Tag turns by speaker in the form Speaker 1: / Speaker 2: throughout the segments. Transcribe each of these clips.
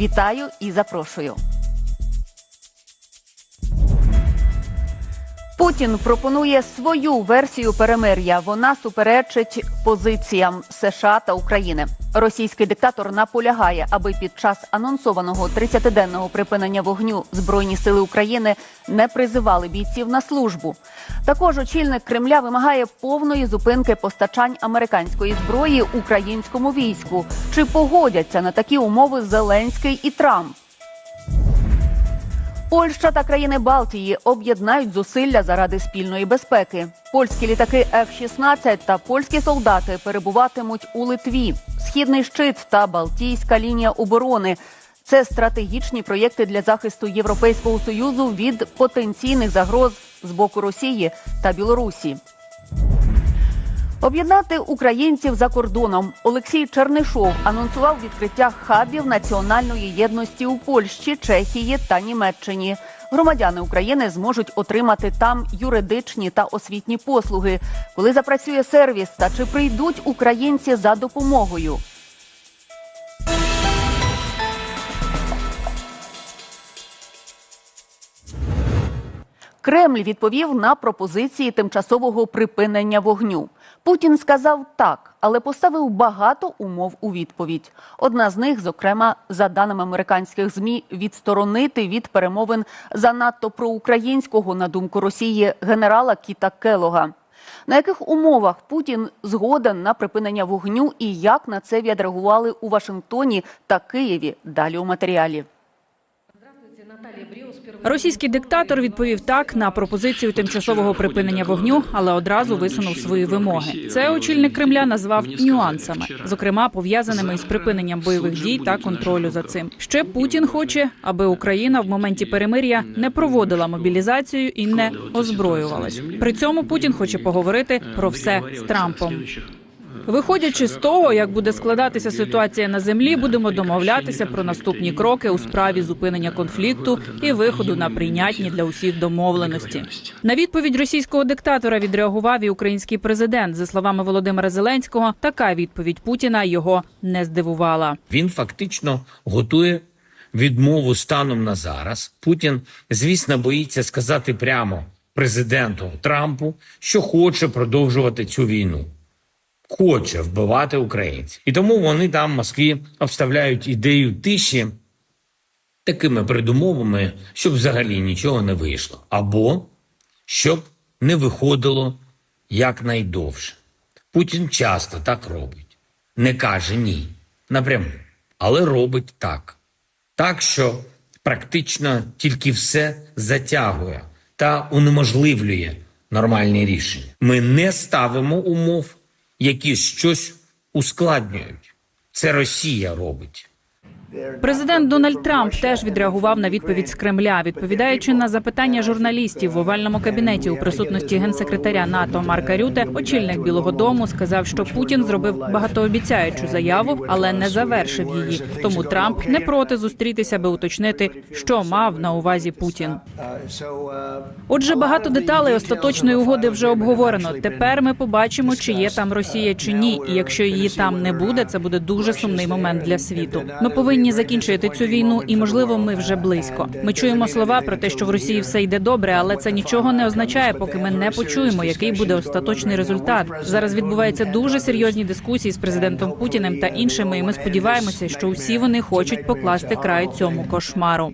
Speaker 1: Вітаю і запрошую. Путін пропонує свою версію перемир'я. Вона суперечить позиціям США та України. Російський диктатор наполягає, аби під час анонсованого 30-денного припинення вогню збройні сили України не призивали бійців на службу. Також очільник Кремля вимагає повної зупинки постачань американської зброї українському війську. Чи погодяться на такі умови Зеленський і Трамп? Польща та країни Балтії об'єднають зусилля заради спільної безпеки. Польські літаки F-16 та польські солдати перебуватимуть у Литві. Східний щит та Балтійська лінія оборони. Це стратегічні проєкти для захисту Європейського союзу від потенційних загроз з боку Росії та Білорусі. Об'єднати українців за кордоном Олексій Чернишов анонсував відкриття хабів національної єдності у Польщі, Чехії та Німеччині. Громадяни України зможуть отримати там юридичні та освітні послуги, коли запрацює сервіс та чи прийдуть українці за допомогою. Кремль відповів на пропозиції тимчасового припинення вогню. Путін сказав так, але поставив багато умов у відповідь. Одна з них, зокрема, за даними американських змі, відсторонити від перемовин занадто проукраїнського, на думку Росії, генерала Кіта Келога. На яких умовах Путін згоден на припинення вогню і як на це відреагували у Вашингтоні та Києві? Далі у матеріалі.
Speaker 2: Російський диктатор відповів так на пропозицію тимчасового припинення вогню, але одразу висунув свої вимоги. Це очільник Кремля назвав нюансами, зокрема пов'язаними із припиненням бойових дій та контролю за цим. Ще Путін хоче, аби Україна в моменті перемир'я не проводила мобілізацію і не озброювалась. При цьому Путін хоче поговорити про все з Трампом. Виходячи з того, як буде складатися ситуація на землі, будемо домовлятися про наступні кроки у справі зупинення конфлікту і виходу на прийнятні для усіх домовленості. На відповідь російського диктатора відреагував і український президент. За словами Володимира Зеленського, така відповідь Путіна його не здивувала.
Speaker 3: Він фактично готує відмову станом на зараз. Путін, звісно, боїться сказати прямо президенту Трампу, що хоче продовжувати цю війну. Хоче вбивати українців, і тому вони там в Москві обставляють ідею тиші такими передумовами, щоб взагалі нічого не вийшло, або щоб не виходило якнайдовше. Путін часто так робить, не каже ні напряму, але робить так. Так, що практично тільки все затягує та унеможливлює нормальні рішення. Ми не ставимо умов, які щось ускладнюють. Це Росія робить.
Speaker 2: Президент Дональд Трамп теж відреагував на відповідь з Кремля, відповідаючи на запитання журналістів в овальному кабінеті у присутності генсекретаря НАТО Марка Рюте. Очільник Білого Дому сказав, що Путін зробив багатообіцяючу заяву, але не завершив її. Тому Трамп не проти зустрітися, би уточнити, що мав на увазі Путін. Отже, багато деталей остаточної угоди вже обговорено. Тепер ми побачимо, чи є там Росія чи ні. І якщо її там не буде, це буде дуже сумний момент для світу. Ми повинні закінчити цю війну, і можливо, ми вже близько. Ми чуємо слова про те, що в Росії все йде добре, але це нічого не означає, поки ми не почуємо, який буде остаточний результат. Зараз відбуваються дуже серйозні дискусії з президентом Путіним та іншими. І ми сподіваємося, що усі вони хочуть покласти край цьому кошмару.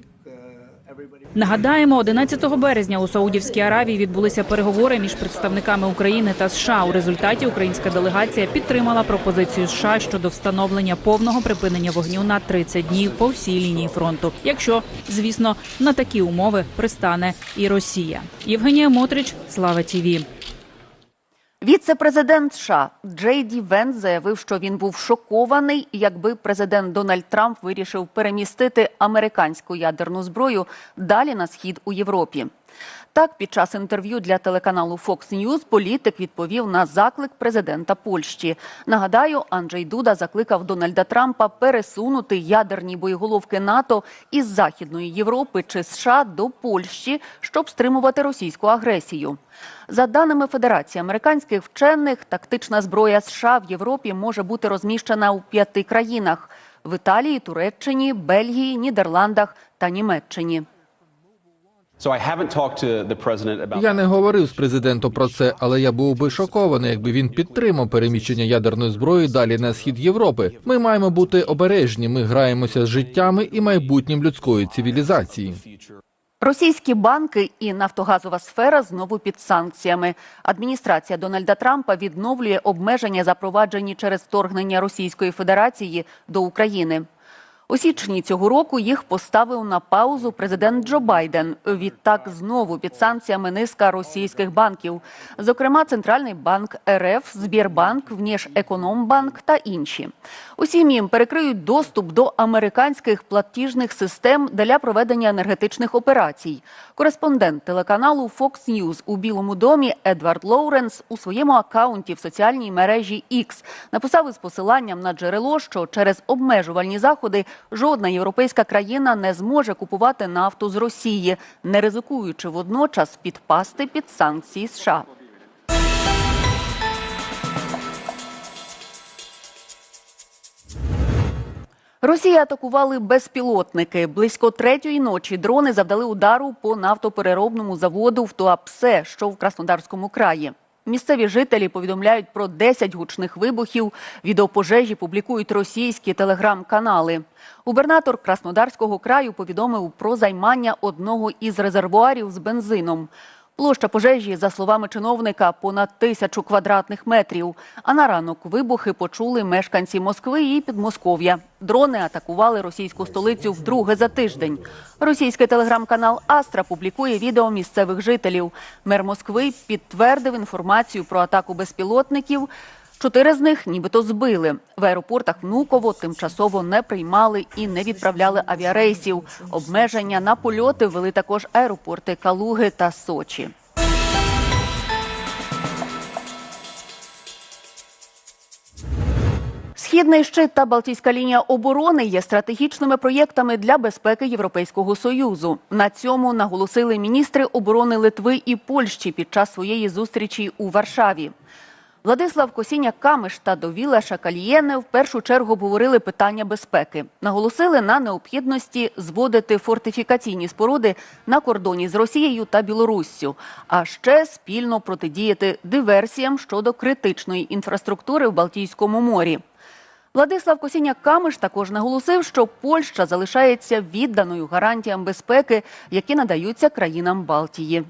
Speaker 2: Нагадаємо, 11 березня у Саудівській Аравії відбулися переговори між представниками України та США. У результаті українська делегація підтримала пропозицію США щодо встановлення повного припинення вогню на 30 днів по всій лінії фронту. Якщо, звісно, на такі умови пристане і Росія. Євгенія Мотрич, Слава Тіві.
Speaker 1: Віце-президент США Джей Ді Венс заявив, що він був шокований, якби президент Дональд Трамп вирішив перемістити американську ядерну зброю далі на схід у Європі. Так, під час інтерв'ю для телеканалу Fox News політик відповів на заклик президента Польщі. Нагадаю, Анджей Дуда закликав Дональда Трампа пересунути ядерні боєголовки НАТО із Західної Європи чи США до Польщі, щоб стримувати російську агресію. За даними Федерації американських вчених, тактична зброя США в Європі може бути розміщена у п'яти країнах: в Італії, Туреччині, Бельгії, Нідерландах та Німеччині.
Speaker 4: Я не говорив з президентом про це, але я був би шокований, якби він підтримав переміщення ядерної зброї далі на схід Європи. Ми маємо бути обережні. Ми граємося з життями і майбутнім людської цивілізації.
Speaker 1: Російські банки і нафтогазова сфера знову під санкціями. Адміністрація Дональда Трампа відновлює обмеження, запроваджені через вторгнення Російської Федерації до України. У січні цього року їх поставив на паузу президент Джо Байден. Відтак знову під санкціями низка російських банків, зокрема Центральний банк РФ, Збірбанк, Внішекономбанк та інші. Усім їм перекриють доступ до американських платіжних систем для проведення енергетичних операцій. Кореспондент телеканалу Fox News у Білому домі Едвард Лоуренс у своєму акаунті в соціальній мережі X написав із посиланням на джерело, що через обмежувальні заходи жодна європейська країна не зможе купувати нафту з Росії, не ризикуючи водночас підпасти під санкції США. Росія атакували безпілотники. Близько третьої ночі дрони завдали удару по нафтопереробному заводу в Туапсе, що в Краснодарському краї. Місцеві жителі повідомляють про 10 гучних вибухів. Відеопожежі публікують російські телеграм-канали. Губернатор Краснодарського краю повідомив про займання одного із резервуарів з бензином. Площа пожежі, за словами чиновника, понад тисячу квадратних метрів. А на ранок вибухи почули мешканці Москви і Підмосков'я. Дрони атакували російську столицю вдруге за тиждень. Російський телеграм-канал Астра публікує відео місцевих жителів. Мер Москви підтвердив інформацію про атаку безпілотників. Чотири з них нібито збили. В аеропортах Внуково тимчасово не приймали і не відправляли авіарейсів. Обмеження на польоти ввели також аеропорти Калуги та Сочі. Східний щит та Балтійська лінія оборони є стратегічними проєктами для безпеки Європейського союзу. На цьому наголосили міністри оборони Литви і Польщі під час своєї зустрічі у Варшаві. Владислав Косіняк Камиш та Довіла Шакалієне в першу чергу обговорили питання безпеки. Наголосили на необхідності зводити фортифікаційні споруди на кордоні з Росією та Білоруссю, а ще спільно протидіяти диверсіям щодо критичної інфраструктури в Балтійському морі. Владислав Косіняк Камиш також наголосив, що Польща залишається відданою гарантіям безпеки, які надаються країнам Балтії.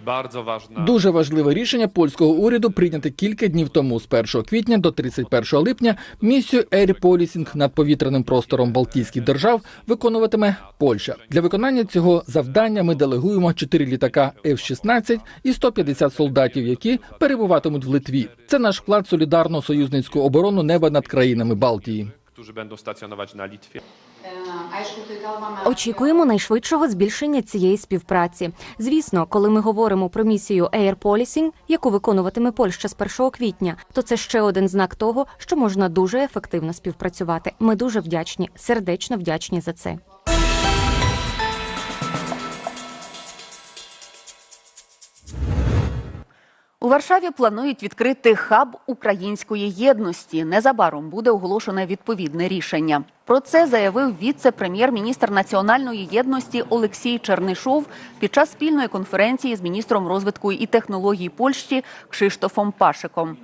Speaker 5: Bardzo ważna
Speaker 4: Дуже важливе рішення польського уряду прийняти кілька днів тому, з 1 квітня до 31 липня, місію Air Policing над повітряним простором Балтійських держав виконуватиме Польща. Для виконання цього завдання ми делегуємо 4 літака F-16 і 150 солдатів, які перебуватимуть в Литві. Це наш вклад в солідарну союзницьку оборону неба над країнами Балтії.
Speaker 5: którzy będą stacjonować na Litwie.
Speaker 6: Очікуємо найшвидшого збільшення цієї співпраці. Звісно, коли ми говоримо про місію Air Policing, яку виконуватиме Польща з 1 квітня, то це ще один знак того, що можна дуже ефективно співпрацювати. Ми дуже вдячні, сердечно вдячні за це.
Speaker 1: У Варшаві планують відкрити хаб української єдності. Незабаром буде оголошене відповідне рішення. Про це заявив віце-прем'єр-міністр національної єдності Олексій Чернишов під час спільної конференції з міністром розвитку і технологій Польщі Кшиштофом Пашиком.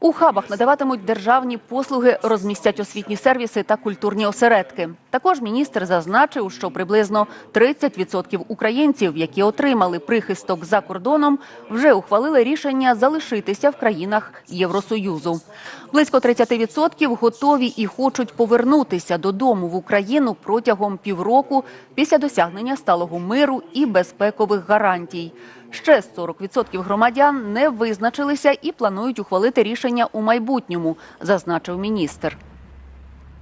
Speaker 1: У хабах надаватимуть державні послуги, розмістять освітні сервіси та культурні осередки. Також міністр зазначив, що приблизно 30% українців, які отримали прихисток за кордоном, вже ухвалили рішення залишитися в країнах Євросоюзу. Близько 30% готові і хочуть повернутися додому в Україну протягом півроку після досягнення сталого миру і безпекових гарантій. Ще 40% громадян не визначилися і планують ухвалити рішення у майбутньому, зазначив міністр.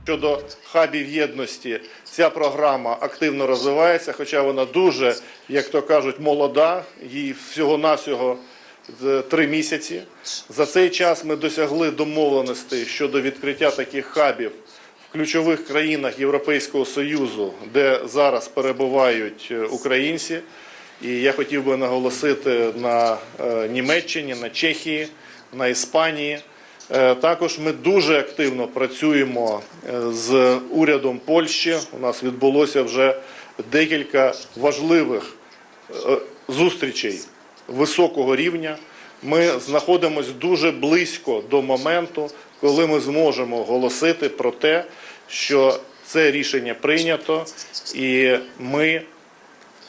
Speaker 7: Щодо хабів єдності, ця програма активно розвивається, хоча вона дуже, як то кажуть, молода, їй всього-навсього три місяці. За цей час ми досягли домовленостей щодо відкриття таких хабів в ключових країнах Європейського Союзу, де зараз перебувають е, українці. І я хотів би наголосити на е, Німеччині, на Чехії, на Іспанії. Е, Також ми дуже активно працюємо е, з урядом Польщі. У нас відбулося вже декілька важливих зустрічей високого рівня. Ми знаходимося дуже близько до моменту, коли ми зможемо оголосити про те, що це рішення прийнято, і ми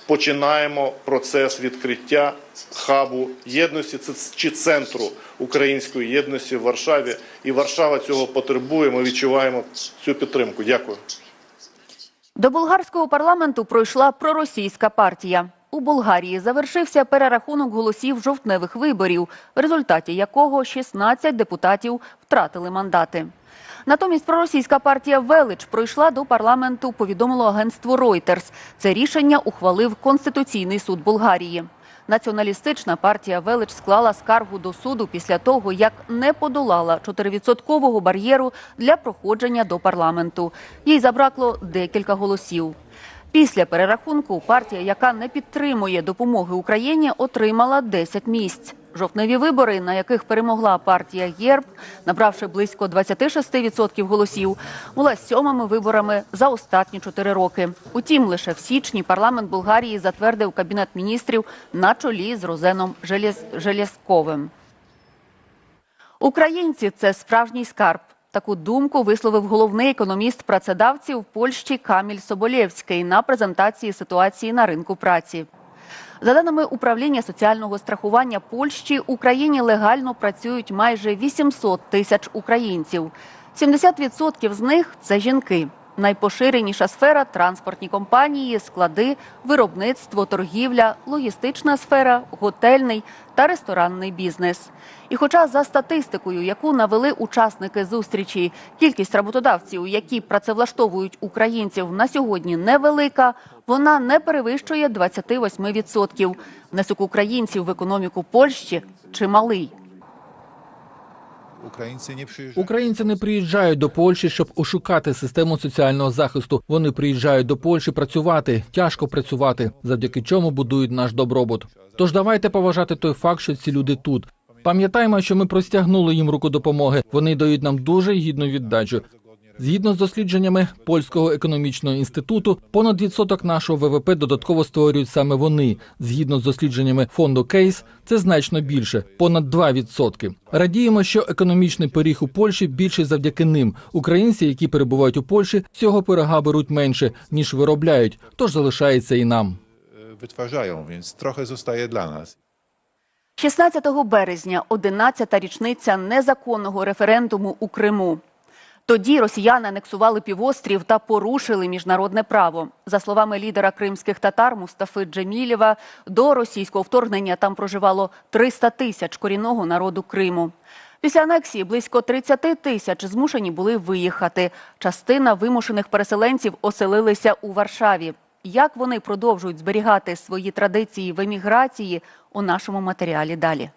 Speaker 7: починаємо процес відкриття хабу єдності чи центру української єдності в Варшаві. І Варшава цього потребує. Ми відчуваємо цю підтримку. Дякую.
Speaker 1: До болгарського парламенту пройшла проросійська партія. У Болгарії завершився перерахунок голосів жовтневих виборів, в результаті якого 16 депутатів втратили мандати. Натомість проросійська партія Велич пройшла до парламенту, повідомило агентство Reuters. Це рішення ухвалив Конституційний суд Болгарії. Націоналістична партія Велич склала скаргу до суду після того, як не подолала 4% бар'єру для проходження до парламенту. Їй забракло декілька голосів. Після перерахунку партія, яка не підтримує допомоги Україні, отримала 10 місць. Жовтневі вибори, на яких перемогла партія ЄРБ, набравши близько 26% голосів, була сьомими виборами за останні чотири роки. Утім, лише в січні парламент Болгарії затвердив кабінет міністрів на чолі з Розеном Желєз... Українці це справжній скарб. Таку думку висловив головний економіст працедавців Польщі Каміль Соболєвський на презентації ситуації на ринку праці. За даними управління соціального страхування Польщі, Україні легально працюють майже 800 тисяч українців. 70% з них це жінки. Найпоширеніша сфера транспортні компанії, склади, виробництво, торгівля, логістична сфера, готельний та ресторанний бізнес. І хоча за статистикою, яку навели учасники зустрічі, кількість роботодавців, які працевлаштовують українців на сьогодні невелика, вона не перевищує 28%. Внесок українців в економіку Польщі чималий.
Speaker 8: Українці не приїжджають.
Speaker 4: До Польщі, щоб ошукати систему соціального захисту. Вони приїжджають до Польщі працювати, тяжко працювати, завдяки чому будують наш добробут. Тож давайте поважати той факт, що ці люди тут. Пам'ятаємо, що ми простягнули їм руку допомоги. Вони дають нам дуже гідну віддачу. Згідно з дослідженнями польського економічного інституту, понад відсоток нашого ВВП додатково створюють саме вони. Згідно з дослідженнями фонду Кейс, це значно більше понад 2%. Радіємо, що економічний пиріг у Польщі більший завдяки ним. Українці, які перебувають у Польщі, цього пирога беруть менше ніж виробляють, тож залишається і нам.
Speaker 8: Wytwarzają, więc trochę zostaje dla nas.
Speaker 1: 16 березня 11-та річниця незаконного референдуму у Криму. Тоді росіяни анексували півострів та порушили міжнародне право. За словами лідера кримських татар Мустафи Джемілєва, до російського вторгнення там проживало 300 тисяч корінного народу Криму. Після анексії близько 30 тисяч змушені були виїхати. Частина вимушених переселенців оселилися у Варшаві. Як вони продовжують зберігати свої традиції в еміграції у нашому матеріалі далі.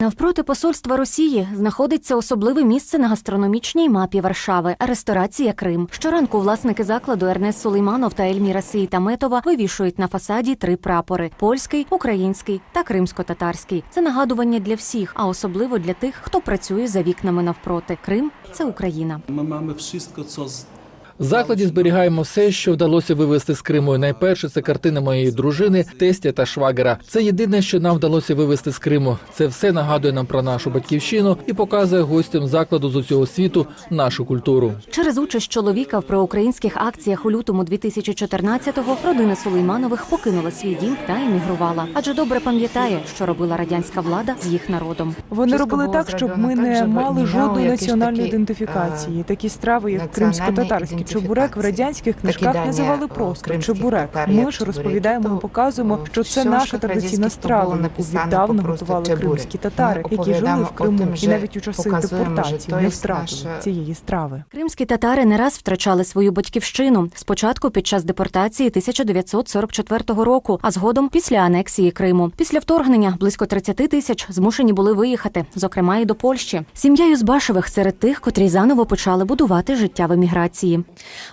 Speaker 6: Навпроти посольства Росії знаходиться особливе місце на гастрономічній мапі Варшави ресторація Крим. Щоранку власники закладу Ернест Сулейманов та Ельміра Сиїтаметова вивішують на фасаді три прапори: польський, український та кримсько-татарський. Це нагадування для всіх, а особливо для тих, хто працює за вікнами навпроти. Крим це Україна.
Speaker 9: Mamy wszystko, co z
Speaker 4: В закладі зберігаємо все, що вдалося вивезти з Криму. Найперше це картина моєї дружини, тестя та швагера. Це єдине, що нам вдалося вивезти з Криму. Це все нагадує нам про нашу батьківщину і показує гостям закладу з усього світу нашу культуру.
Speaker 6: Через участь чоловіка в проукраїнських акціях у лютому 2014-го родина Сулейманових покинула свій дім та емігрувала, адже добре пам'ятає, що робила радянська влада з їх народом.
Speaker 10: Вони робили так, щоб ми не мали жодної національної ідентифікації. Такі страви, як кримсько-татарський чебурек, в радянських книжках називали просто чебурек. Ми ж розповідаємо і показуємо, що це наша традиційна страва, яку віддавна готували кримські татари, які жили в Криму, і навіть у часи депортації не втратили цієї страви.
Speaker 6: Кримські татари не раз втрачали свою батьківщину. Спочатку під час депортації 1944 року, а згодом після анексії Криму. Після вторгнення близько 30 тисяч змушені були виїхати, зокрема і до Польщі. Сім'я Юзбашевих серед тих, котрі заново почали будувати життя в еміграції.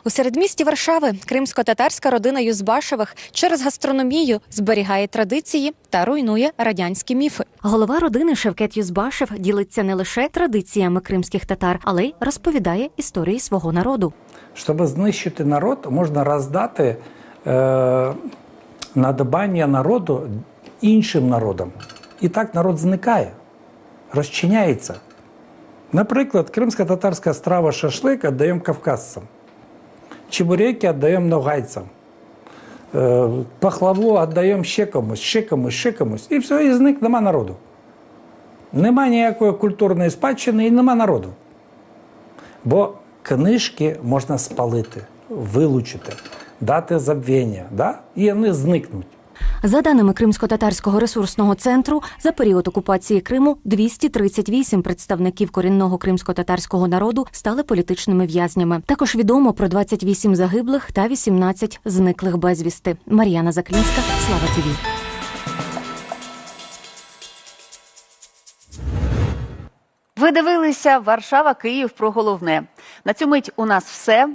Speaker 6: У середмісті Варшави кримсько-татарська родина Юзбашевих через гастрономію зберігає традиції та руйнує радянські міфи. Голова родини Шевкет Юзбашев ділиться не лише традиціями кримських татар, але й розповідає історії свого народу.
Speaker 9: Щоб знищити народ, можна роздати е, надбання народу іншим народам. І так народ зникає, розчиняється. Наприклад, кримсько-татарська страва шашлик віддаємо кавказцям, чебуреки віддаємо ногайцям, е, пахлаву віддаємо ще комусь, ще комусь, ще комусь. І все, і зник, нема народу. Нема ніякої культурної спадщини і нема народу. Бо книжки можна спалити, вилучити, дати забвіння, да? і вони зникнуть.
Speaker 6: За даними Кримсько-татарського ресурсного центру, за період окупації Криму 238 представників корінного кримсько-татарського народу стали політичними в'язнями. Також відомо про 28 загиблих та 18 зниклих безвісти. Мар'яна Заклінська, Слава ТІВІ.
Speaker 1: Ви дивилися Варшава, Київ про головне. На цю мить у нас все.